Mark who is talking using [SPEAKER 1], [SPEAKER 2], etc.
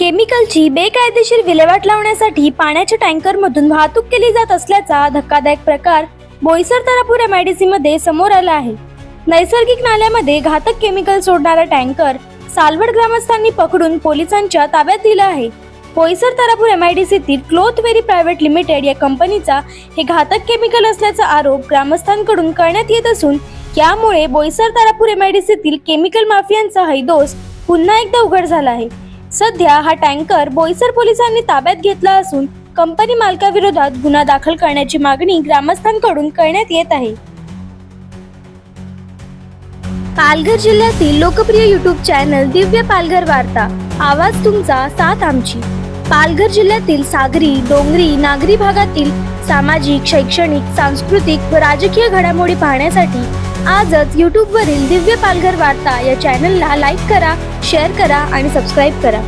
[SPEAKER 1] केमिकलची बेकायदेशीर विल्हेवाट लावण्यासाठी पाण्याच्या टँकरमधून वाहतूक केली जात असल्याचा धक्कादायक प्रकार बोईसर तारापूर एमआयडीसी मध्ये समोर आला आहे. नैसर्गिक नाल्यामध्ये घातक केमिकल सोडणारा टँकर सालवड ग्रामस्थांनी पकडून पोलिसांच्या ताब्यात दिला आहे. बोईसर तारापूर एमआयडीसीतील क्लोथवेरी प्रायव्हेट लिमिटेड या कंपनीचा हे घातक केमिकल असल्याचा आरोप ग्रामस्थांकडून करण्यात येत असून यामुळे बोईसर तारापूर एमआयडीसीतील केमिकल माफियांचा हैदोस पुन्हा एकदा उघड झाला आहे. सध्या हा टँकर बोईसर पोलिसांनी ताब्यात घेतला असून कंपनी मालकाविरोधात गुन्हा दाखल करण्याची मागणी ग्रामस्थांकडून करण्यात येत आहे. पालघर जिल्ह्यातील लोकप्रिय युट्यूब चॅनल दिव्य पालघर वार्ता. आवाज तुमचा साथ आमची. पालघर जिल्ह्यातील सागरी डोंगरी नागरी भागातील सामाजिक शैक्षणिक सांस्कृतिक व राजकीय घडामोडी पाहण्यासाठी आजच यूट्यूबवरील दिव्य पालघर वार्ता या चॅनलला लाईक करा शेअर करा आणि सबस्क्राईब करा.